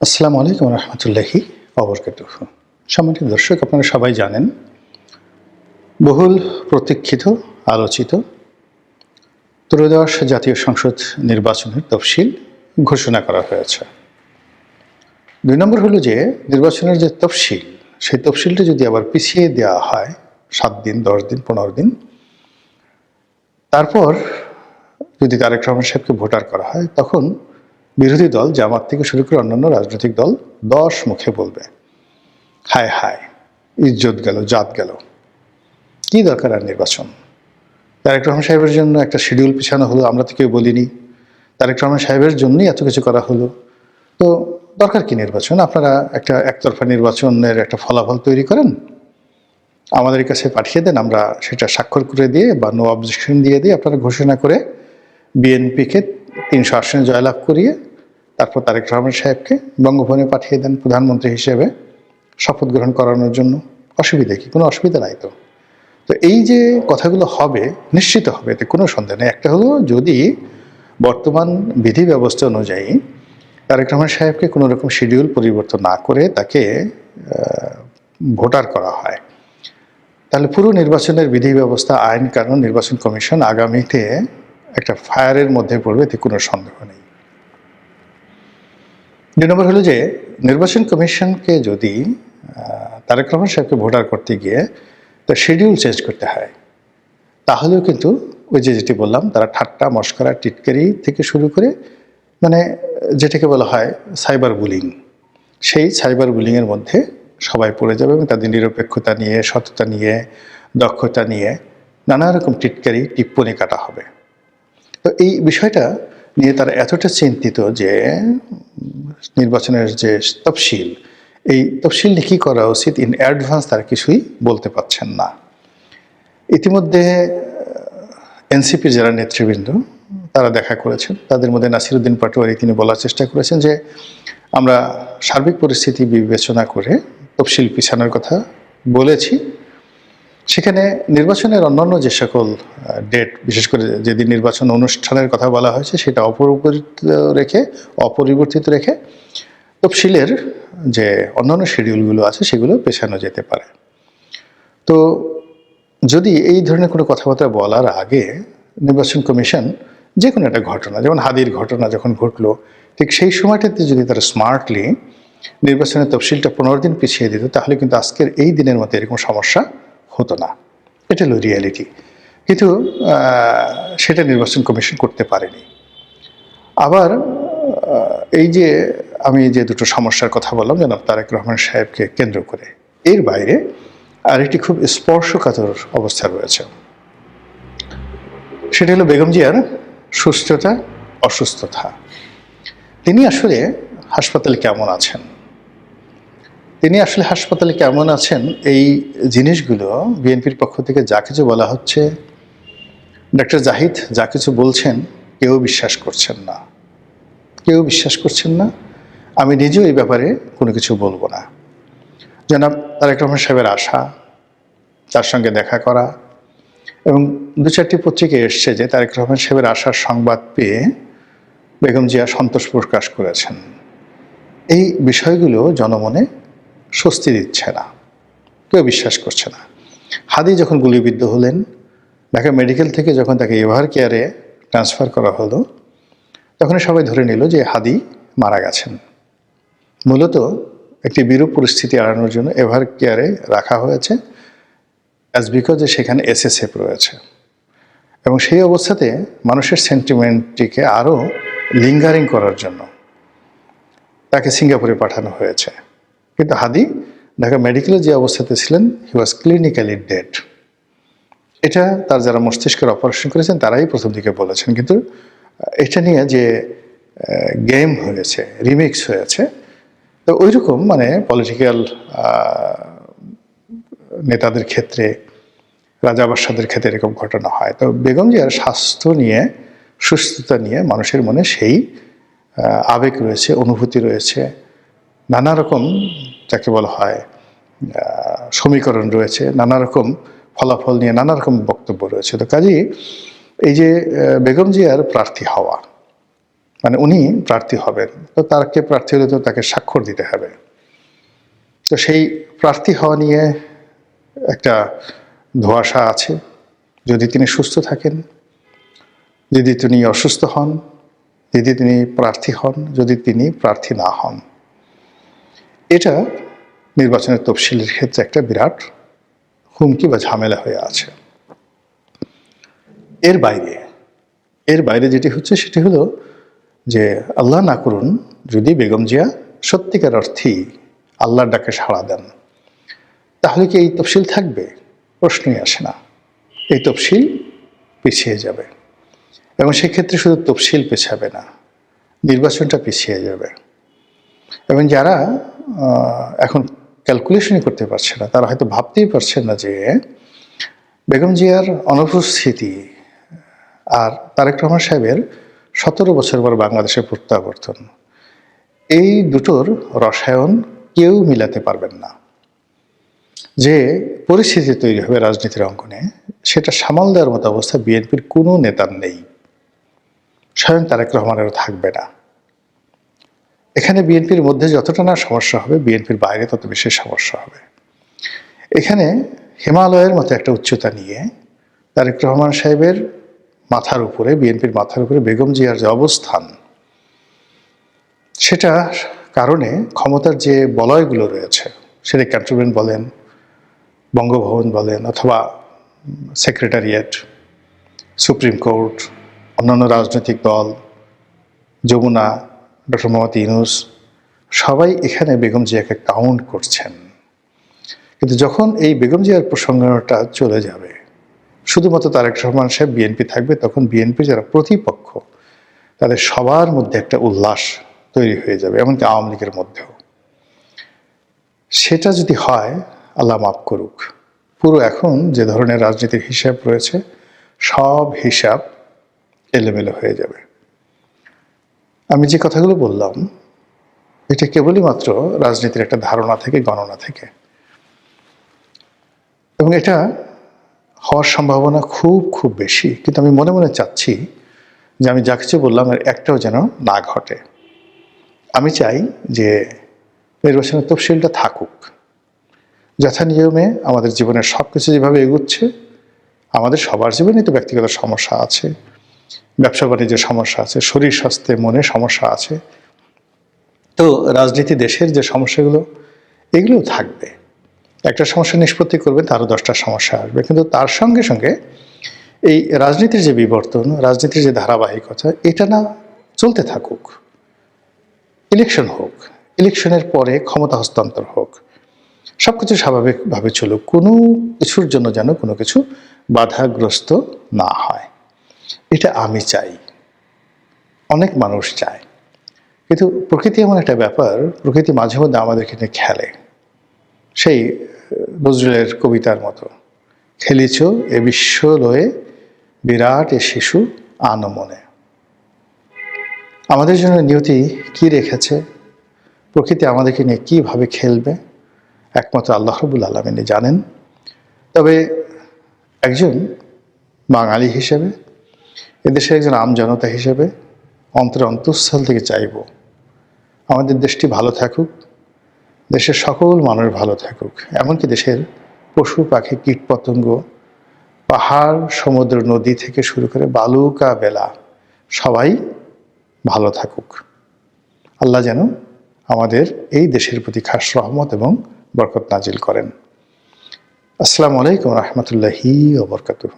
আসসালামু আলাইকুম রহমতুল্লাহি অবরকাত সম্মানিত দর্শক, আপনারা সবাই জানেন, বহুল প্রতীক্ষিত, আলোচিত ত্রয়োদশ জাতীয় সংসদ নির্বাচনের তফসিল ঘোষণা করা হয়েছে। দুই নম্বর হলো যে, নির্বাচনের যে তফসিল, সেই তফসিলটা যদি আবার পিছিয়ে দেওয়া হয়, সাত দিন, দশ দিন, পনেরো দিন, তারপর যদি তারেক রহমান সাহেবকে ভোটার করা হয়, তখন বিরোধী দল জামাত থেকে শুরু করে অন্যান্য রাজনৈতিক দল দশ মুখে বলবে। হায় হায়, ইজ্জত গেল, জাত গেল। কি দরকার আর নির্বাচন? তারেক রহমান সাহেবের জন্য একটা শিডিউল পিছানো হলো, আমরা তো কেউ বলিনি। তারেক রহমান সাহেবের জন্যই এত কিছু করা হলো। তো দরকার কি নির্বাচন? আপনারা একটা একতরফা নির্বাচনের একটা ফলাফল তৈরি করেন। আমাদের কাছে পাঠিয়ে দেন, আমরা সেটা স্বাক্ষর করে দিয়ে বা নো অবজেকশন দিয়ে দিয়ে আপনারা ঘোষণা করে বিএনপিকে তিনশো আসনে জয়লাভ করিয়ে তারপর তারেক রহমান সাহেবকে বঙ্গভবনে পাঠিয়ে দেন প্রধানমন্ত্রী হিসেবে শপথ গ্রহণ করানোর জন্য। অসুবিধা কি? কোনো অসুবিধা নাই তো। তো এই যে কথাগুলো হবে, নিশ্চিত হবে, এতে কোনো সন্দেহ নেই। একটা হলো, যদি বর্তমান বিধি ব্যবস্থা অনুযায়ী তারেক রহমান সাহেবকে কোনো রকম শিডিউল পরিবর্তন না করে তাকে ভোটার করা হয়, তাহলে পুরো নির্বাচনের বিধি ব্যবস্থা আইন কানুন, নির্বাচন কমিশন আগামীতে একটা ফায়ারের মধ্যে পড়বে, এতে কোনো সন্দেহ নেই। দুই নম্বর হলো যে, নির্বাচন কমিশনকে যদি তারেক রহমান সাহেবকে ভোটার করতে গিয়ে তার শিডিউল চেঞ্জ করতে হয়, তাহলেও কিন্তু ওই যে যেটি বললাম, তারা ঠাট্টা, মস্করা, টিটকারি থেকে শুরু করে মানে যেটাকে বলা হয় সাইবার বুলিং সেই সাইবার বুলিংয়ের মধ্যে সবাই পড়ে যাবে এবং তাদের নিরপেক্ষতা নিয়ে, সততা নিয়ে, দক্ষতা নিয়ে নানা রকম টিটকারি, টিপ্পনি কাটা হবে। তো এই বিষয়টা নিয়ে তারা এতটা চিন্তিত যে নির্বাচনের যে তফসিল, এই তফসিল নিয়ে কী করা উচিত ইন অ্যাডভান্স তারা কিছুই বলতে পারছেন না। ইতিমধ্যে এনসিপির যারা নেতৃবৃন্দ, তারা দেখা করেছেন তাদের মধ্যে নাসিরুদ্দিন পাটোয়ারি তিনি বলার চেষ্টা করেছেন যে, আমরা সার্বিক পরিস্থিতি বিবেচনা করে তফসিল পিছানোর কথা বলেছি। সেখানে নির্বাচনের অন্যান্য যে সকল ডেট বিশেষ করে যেদিন নির্বাচন অনুষ্ঠানের কথা বলা হয়েছে, সেটা অপরিবর্তিত রেখে অপরিবর্তিত রেখে তফসিলের যে অন্যান্য শিডিউলগুলো আছে, সেগুলো পেছানো যেতে পারে। তো যদি এই ধরনের কোনো কথাবার্তা বলার আগে নির্বাচন কমিশন যে কোনো একটা ঘটনা, যেমন হাদির ঘটনা যখন ঘটলো, ঠিক সেই সময়টাতে যদি তারা স্মার্টলি নির্বাচনের তফসিলটা পনেরো দিন পিছিয়ে দিত, তাহলে কিন্তু আজকের এই দিনের মতো এরকম সমস্যা হতো না। এটা হলো রিয়ালিটি কিন্তু সেটা নির্বাচন কমিশন করতে পারেনি। আবার এই যে আমি যে দুটো সমস্যার কথা বললাম, জনাব তারেক রহমান সাহেবকে কেন্দ্র করে, এর বাইরে আরেকটি খুব স্পর্শকাতর অবস্থা রয়েছে। সেটা হলো বেগম জিয়ার সুস্থতা, অসুস্থতা। তিনি আসলে হাসপাতালে কেমন আছেন? তিনি আসলে হাসপাতালে কেমন আছেন? এই জিনিসগুলো বিএনপির পক্ষ থেকে যা কিছু বলা হচ্ছে ডক্টর জাহিদ যা কিছু বলছেন, কেউ বিশ্বাস করছেন না। কেউ বিশ্বাস করছেন না? আমি নিজেও এই ব্যাপারে কোনো কিছু বলব না। জনাব তারেক রহমান সাহেবের আশা, তার সঙ্গে দেখা করা এবং দু চারটি পত্রিকায় এসছে যে তারেক রহমান সাহেবের আশার সংবাদ পেয়ে বেগম জিয়া সন্তোষ প্রকাশ করেছেন। এই বিষয়গুলো জনমনে স্বস্তি দিচ্ছে না। কেউ বিশ্বাস করছে না। হাদি যখন গুলিবিদ্ধ হলেন, ঢাকা মেডিকেল থেকে যখন তাকে এভার কেয়ারে ট্রান্সফার করা হলো তখন সবাই ধরে নিল যে হাদি মারা গেছেন। মূলত একটি বিরূপ পরিস্থিতি এড়ানোর জন্য এভার কেয়ারে রাখা হয়েছে অ্যাজ বিকজ সেখানে এসএসএফ রয়েছে। এবং সেই অবস্থাতে মানুষের সেন্টিমেন্টটিকে আরও লিঙ্গারিং করার জন্য তাকে সিঙ্গাপুরে পাঠানো হয়েছে। কিন্তু হাদি, ঢাকা মেডিকেলে যে অবস্থাতে ছিলেন হি ওয়াজ ক্লিনিক্যালি ডেড এটা তার যারা মস্তিষ্কের অপারেশন করেছেন, তারাই প্রথম দিকে বলেছেন। কিন্তু, এটা নিয়ে যে গেম হয়েছে রিমিক্স হয়েছে, তো ওই রকম মানে পলিটিক্যাল নেতাদের ক্ষেত্রে, রাজা বাদশাদের ক্ষেত্রে এরকম ঘটনা হয়। তো বেগম জিয়ার স্বাস্থ্য নিয়ে, সুস্থতা নিয়ে মানুষের মনে সেই আবেগ রয়েছে, অনুভূতি রয়েছে নানা রকম যাকে বলা হয় সমীকরণ রয়েছে, নানা রকম ফলাফল নিয়ে নানা রকম বক্তব্য রয়েছে। তো কাজেই এই যে বেগম জিয়ার প্রার্থী হওয়া মানে উনি প্রার্থী হবেন, তো তাকে প্রার্থী হলে তো তাকে স্বাক্ষর দিতে হবে। তো সেই প্রার্থী হওয়া নিয়ে একটা ধোঁয়াশা আছে। যদি তিনি সুস্থ থাকেন, যদি তিনি অসুস্থ হন, যদি তিনি প্রার্থী হন, যদি তিনি প্রার্থী না হন এটা নির্বাচনের তফসিলের ক্ষেত্রে একটা বিরাট হুমকি বা ঝামেলা হয়ে আছে। এর বাইরে এর বাইরে যেটি হচ্ছে সেটি হলো যে আল্লাহ না করুন, যদি বেগম জিয়া সত্যিকার অর্থেই আল্লাহর ডাকে সাড়া দেন, তাহলে কি এই তফসিল থাকবে? প্রশ্নই আসে না। এই তফসিল পিছিয়ে যাবে এবং সেক্ষেত্রে শুধু তফসিল পেছাবে না, নির্বাচনটা পিছিয়ে যাবে। এবং যারা এখন ক্যালকুলেশনই করতে পারছে না। তারা হয়তো ভাবতেই পারছে না যে বেগম জিয়ার অনুপস্থিতি আর তারেক রহমান সাহেবের সতেরো বছর পর বাংলাদেশের প্রত্যাবর্তন, এই দুটোর রসায়ন কেউ মিলাতে পারবেন না। যে পরিস্থিতি তৈরি হবে রাজনীতির অঙ্গনে, সেটা সামাল দেওয়ার মতো অবস্থা বিএনপির কোনো নেতার নেই। স্বয়ং তারেক রহমানেরও থাকবে না। এখানে বিএনপির মধ্যে যতটা না সমস্যা হবে, বিএনপির বাইরে তত বেশি সমস্যা হবে। এখানে হিমালয়ের মতো একটা উচ্চতা নিয়ে তারেক রহমান সাহেবের মাথার উপরে, বিএনপির মাথার উপরে বেগম জিয়ার যে অবস্থান, সেটা কারণে ক্ষমতার যে বলয়গুলো রয়েছে সেটা ক্যান্টনমেন্ট বলেন, বঙ্গভবন বলেন, অথবা সেক্রেটারিয়েট, সুপ্রিম কোর্ট, অন্যান্য রাজনৈতিক দল, যমুনা ডক্টর মোহাম্মদ ইউনুস, সবাই এখানে বেগম জিয়াকে কাউন্ট করছেন। কিন্তু যখন এই বেগম জিয়ার প্রসঙ্গটা চলে যাবে, শুধুমাত্র তারেক রহমান সাহেব বিএনপি থাকবে, তখন বিএনপি যারা প্রতিপক্ষ, তাদের সবার মধ্যে একটা উল্লাস তৈরি হয়ে যাবে, এমনকি আওয়ামী লীগের মধ্যেও। সেটা যদি হয়, আল্লাহ মাফ করুক। পুরো এখন যে ধরনের রাজনীতির হিসাব রয়েছে, সব হিসাব এলোমেলো হয়ে যাবে। আমি যে কথাগুলো বললাম, এটা কেবলই মাত্র রাজনীতির একটা ধারণা থেকে, গণনা থেকে। এবং এটা হওয়ার সম্ভাবনা খুব খুব বেশি। কিন্তু আমি মনে মনে চাচ্ছি যে আমি যা কিছু বললাম, এর একটাও যেন না ঘটে। আমি চাই যে নির্বাচনের তফসিলটা থাকুক। যথা নিয়মে আমাদের জীবনের সব কিছু যেভাবে এগুচ্ছে, আমাদের সবার জীবনে তো ব্যক্তিগত সমস্যা আছে। ব্যবসা বাণিজ্যের সমস্যা আছে, শরীর স্বাস্থ্যে মনে সমস্যা আছে। তো রাজনীতি দেশের যে সমস্যাগুলো এগুলোও থাকবে। একটা সমস্যা নিষ্পত্তি করবে, তারও দশটা সমস্যা আসবে। কিন্তু তার সঙ্গে সঙ্গে এই রাজনীতির যে বিবর্তন, রাজনীতির যে ধারাবাহিকতা, এটা না চলতে থাকুক। ইলেকশন হোক, ইলেকশনের পরে ক্ষমতা হস্তান্তর হোক সব কিছু স্বাভাবিকভাবে চলুক, কোনো কিছুর জন্য যেন কোনো কিছু বাধাগ্রস্ত না হয়। এটা আমি চাই। অনেক মানুষ চায়। কিন্তু প্রকৃতি এমন একটা ব্যাপার, প্রকৃতি মাঝে মধ্যে আমাদেরকে নিয়ে খেলে। সেই নজরুলের কবিতার মতো। খেলিছ এ বিশ্ব লয়ে বিরাট এ শিশু আনমনে। আমাদের জন্য নিয়তি কি রেখেছে? প্রকৃতি আমাদেরকে নিয়ে কীভাবে খেলবে? একমাত্র আল্লাহ রবুল আলমিনী জানেন। তবে একজন বাঙালি হিসেবে এদেশের একজন আম জনতা হিসেবে অন্তর অন্তঃস্থল থেকে চাইব। আমাদের দেশটি ভালো থাকুক, দেশের সকল মানুষ ভালো থাকুক, এমনকি দেশের পশু, পাখি কীট পতঙ্গ পাহাড়, সমুদ্র, নদী থেকে শুরু করে বালুকা, বেলা, সবাই ভালো থাকুক। আল্লাহ যেন আমাদের এই দেশের প্রতি খাস রহমত এবং বরকত নাজিল করেন। আসসালামু আলাইকুম রহমতুল্লাহি ওবরকাতুহ